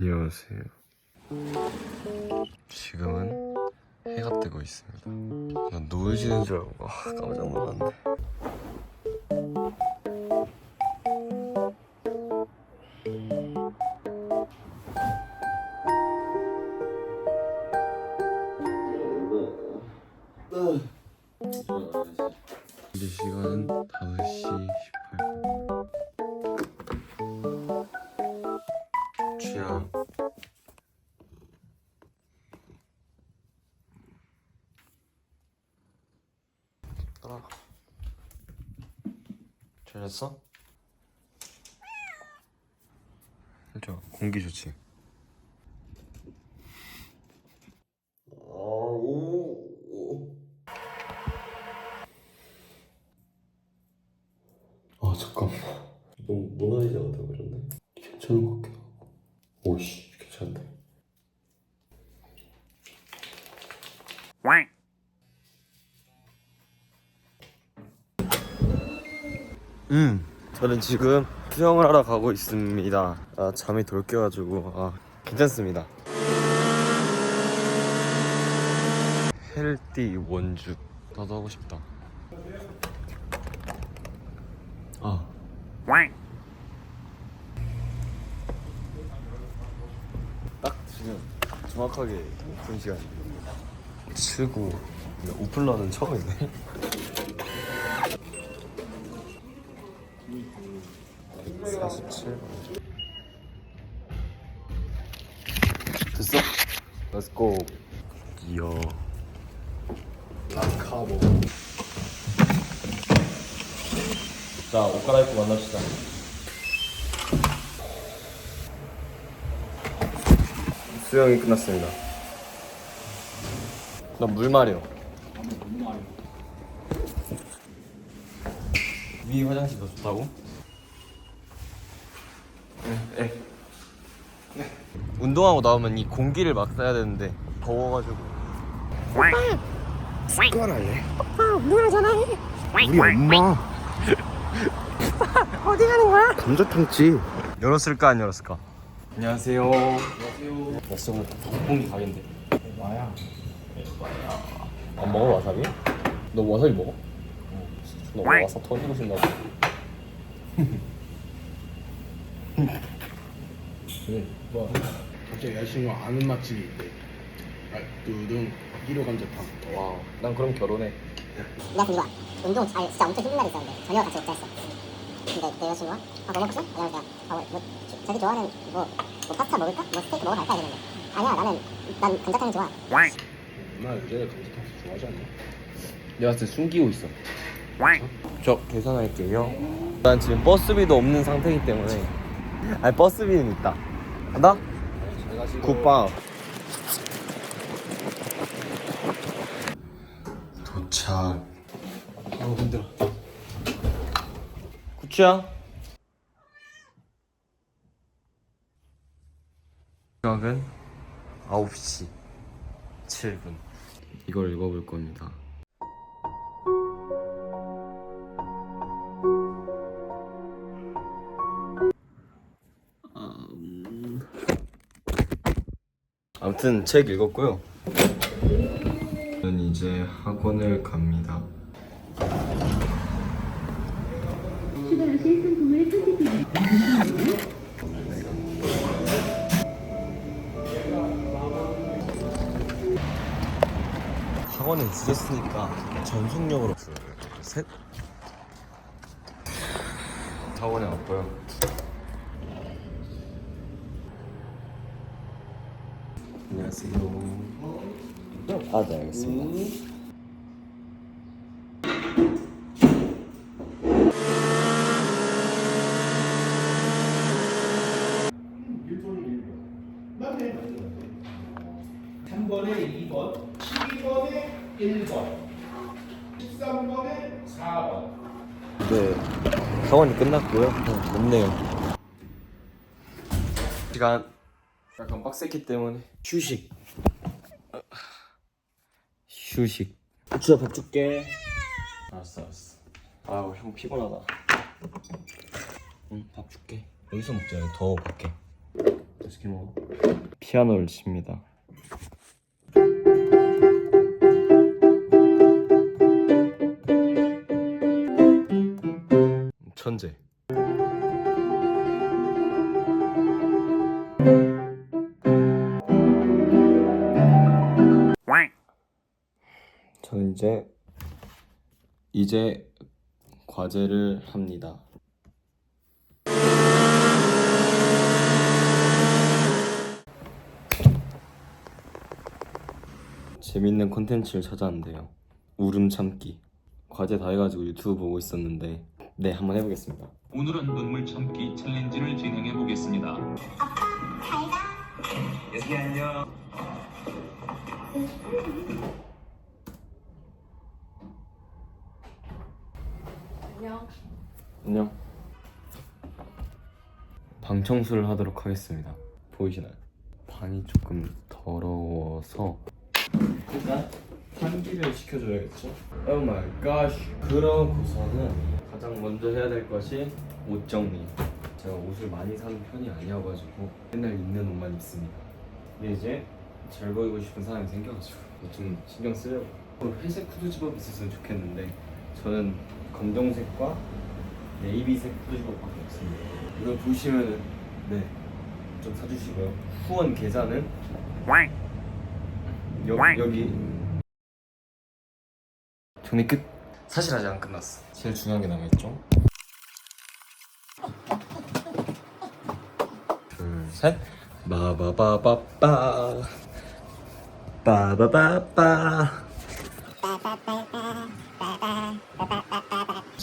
안녕하세요. 지금은 해가 뜨고 있습니다. 난 노을 지는 줄 알고 아, 깜짝 놀랐네. 이제 시간은 5시 18분. 잘 잤어? 그죠 공기 좋지. 저는 지금 수영을 하러 가고 있습니다. 아 잠이 덜 깨가지고. 아 괜찮습니다. 헬띠 원주. 나도 하고 싶다. 아. 딱 지금 정확하게 오픈 시간 치고 오픈런은 처음이네 사십칠 됐어? 렛츠고 이야 라카보 자 옷 갈아입고 만납시다 수영이 끝났습니다. 나물 마려. 위 화장실 더 좋다고? 네. 네. 운동하고 나오면 이 공기를 막 써야 되는데 더워가지고. 그걸 할래? 누구랑 전화해? 우리 엄마 어디 가는 거야? 감자탕집 열었을까 안 열었을까? 안녕하세요. 안녕하세요. 나 진짜 오늘 닭봉기 가겠는데. 와야 안 먹어 와사비? 너 와사비 먹어? 너 와사 터지고 싶나 봐. 뭐 갑자기 여자친구 아는 맛집이 있대 아, 뚜둥 1호 감자탕 와, 난 그럼 결혼해. 내가 그 이거 운동 아 진짜 엄청 힘든 날이 있었는데 저녁 같이 먹자 했어 근데 내 여자친구가 아 뭐 먹고 싶어? 이러면서 내가 아, 뭐, 뭐 저- 자기 좋아하는 뭐, 뭐 파스타 먹을까? 뭐 스테이크 먹으러 갈까? 이랬는데 아니야 나는 난 감자탕이 좋아 엄마 여자애들 감자탕 좋아하지 않나? 내가 진짜 숨기고 있어. 저 계산할게요. 난 지금 버스비도 없는 상태이기 때문에. 아니 버스비는 있다. 간다? 굿밥. 도착. 아우 힘들어. 구치야. 시각은 9시 7분. 이걸 읽어볼 겁니다. 아무튼 책 읽었고요. 저는 이제 학원을 갑니다. 학원에 있었으니까 전속력으로 셋 학원에 왔고요. 안녕하세요. 아, 네, 알겠습니다. 삼번에 2번, 12번에 1번, 13번에 4번. 네, 학원이 끝났고요. 어, 덥네요. 시간 약간 빡셌기 때문에 휴식. 휴식. 주야 밥 줄게. 알았어, 알았어. 아우 형 피곤하다. 응, 밥 줄게. 여기서 먹자. 여기 더워 밖에. 어떻게 먹어? 피아노를 칩니다. 천재. 이제 이제 과제를 합니다. 재밌는 콘텐츠를 찾았는데요. 울음 참기. 과제 다 해가지고 유튜브 보고 있었는데 네 한번 해보겠습니다. 오늘은 눈물 참기 챌린지를 진행해 보겠습니다. 예슬이 안녕. 안녕. 방 청소를 하도록 하겠습니다. 보이시나요? 방이 조금 더러워서 일단 환기를 시켜줘야겠죠? 오 마이 갓. 그러고서는 가장 먼저 해야 될 것이 옷 정리. 제가 옷을 많이 사는 편이 아니어가지고 맨날 입는 옷만 입습니다. 근데 이제 잘 보이고 싶은 사람이 생겨가지고 좀 신경 쓰려고. 회색 후드 집업 있었으면 좋겠는데 저는 검정색과 네이비색 후드집업밖에 없습니다. 이걸 보시면은 네 좀 사주시고요. 후원 계좌는 여, 여기 정리 끝. 사실 아직 안 끝났어. 제일 중요한 게 남아있죠. 둘, 셋. 바바바바빠. 바바바빠.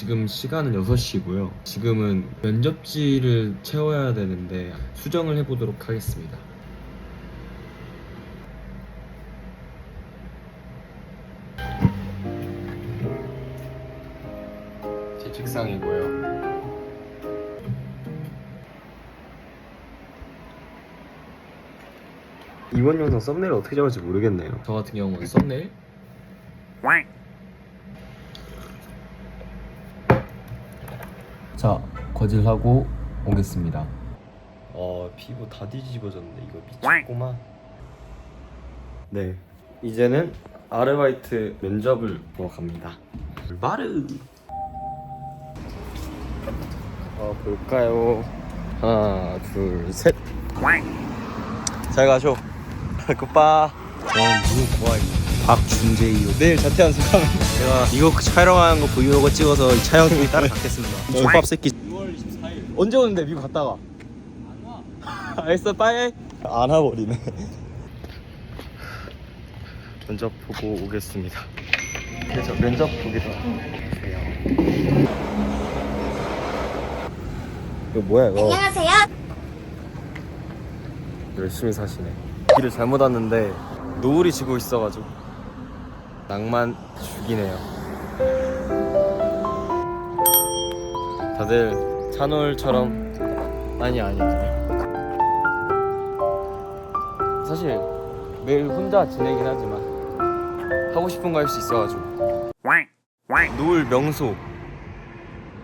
지금 시간은 6시고요. 지금은 면접지를 채워야 되는데 수정을 해보도록 하겠습니다. 제 책상이고요. 이번 영상 썸네일 어떻게 잡을지 모르겠네요. 저 같은 경우는 썸네일 자, 거질하고 오겠습니다. 어, 피부 다 뒤집어졌는데 이거 미쳤구만. 네, 이제는 아르바이트 면접을 보러 갑니다. 마르. 어, 볼까요? 하나, 둘, 셋. 잘 가쇼. 굿바. 저는 누구 좋아해요? 박준재이요. 내일 자퇴한 소감. 제가 이거 촬영하는 거 브이로그 찍어서 이 촬영팀이 따라가겠습니다. 족밥 새끼. 6월 24일. 언제 오는데 미국 갔다가? 안 와. 알겠어, 빠이. 안 와버리네. 면접 보고 오겠습니다. 그래서 면접 보기로 하세요. 이거 뭐야 이거? 안녕하세요. 열심히 사시네. 길을 잘못 왔는데 노을이 지고 있어가지고 낭만 죽이네요. 다들 찬홀처럼 아니 아니 아니. 사실 매일 혼자 지내긴 하지만 하고 싶은 거 할 수 있어가지고 노을 명소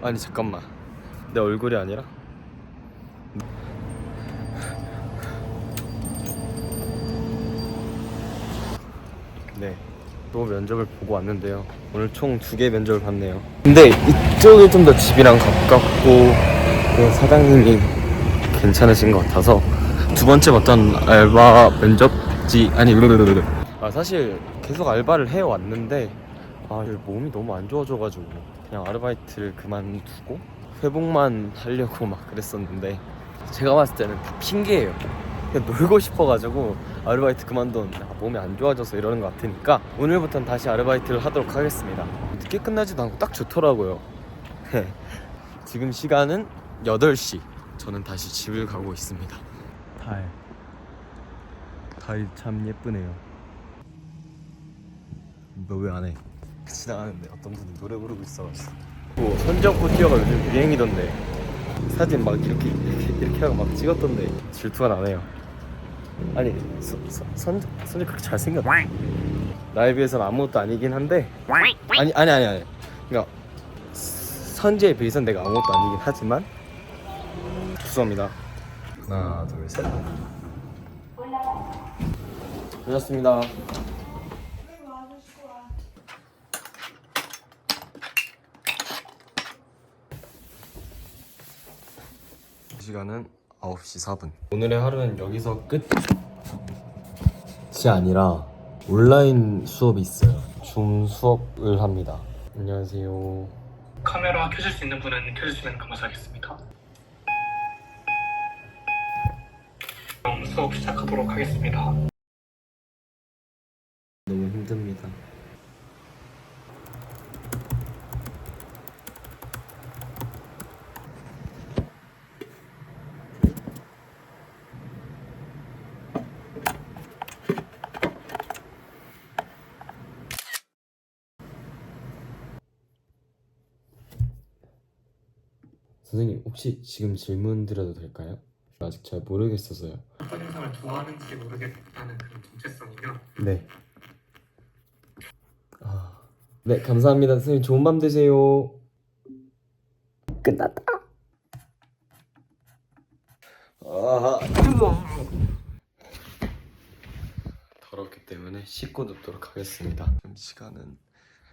아니 잠깐만 내 얼굴이 아니라 네. 또 면접을 보고 왔는데요. 오늘 총 두 개 면접을 봤네요. 근데 이쪽이 좀 더 집이랑 가깝고 사장님이 괜찮으신 것 같아서 두 번째 봤던 알바 면접지 아니 르르르르 아 사실 계속 알바를 해 왔는데 아 몸이 너무 안 좋아져가지고 그냥 아르바이트를 그만두고 회복만 하려고 막 그랬었는데 제가 봤을 때는 다 핑계예요. 그냥 놀고 싶어가지고 아르바이트 그만뒀는데 아, 몸이 안 좋아져서 이러는 것 같으니까 오늘부터는 다시 아르바이트를 하도록 하겠습니다. 늦게 끝나지도 않고 딱 좋더라고요. 지금 시간은 8시. 저는 다시 집을 가고 있습니다. 달. 달이 참 예쁘네요. 너 왜 안 해? 지나가는데 어떤 분이 노래 부르고 있어가지고. 뭐 선정포 티어가 요즘 유행이던데 사진 막 이렇게 이렇게, 이렇게 하고 막 찍었던데 질투가 나네요. 아니 선, 선, 선, 선재 그렇게 잘생겼다 나에 비해서는 아무것도 아니긴 한데 아니 아니 아니 아니. 그러니까 선재에 비해서는 내가 아무것도 아니긴 하지만 죄송합니다. 하나 둘 셋. 고맙습니다 시간은 9시 4분. 오늘의 하루는 여기서 끝이 아니라 온라인 수업이 있어요. 줌 수업을 합니다. 안녕하세요. 카메라 켜줄 수 있는 분은 켜주시면 감사하겠습니다. 그럼 수업 시작하도록 하겠습니다. 너무 힘듭니다 선생님 혹시 지금 질문 드려도 될까요? 아직 잘 모르겠어서요 어떤 영상을 좋아하는지 모르겠다는 그런 정체성이요. 네. 아, 네 감사합니다 선생님 좋은 밤 되세요 끝났다 아, 더럽기 때문에 씻고 눕도록 하겠습니다 지금 시간은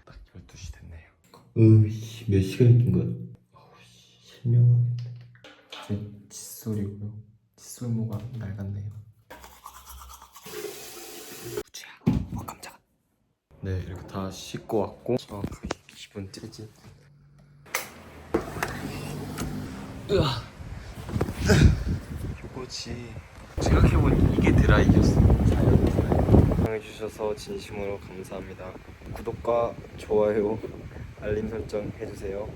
딱 12시 됐네요 으이씨 몇 시간 낀 거야? 어우씨 실명하겠네. 제 칫솔이고요. 칫솔모가 낡았네요. 어 깜짝아. 네 이렇게 다 씻고 왔고. 정확하게 기분 찌릿 으아. 요거지. 생각해보니 이게 드라이였어 자연 드라이 사랑해주셔서 진심으로 감사합니다. 구독과 좋아요 알림 설정 해주세요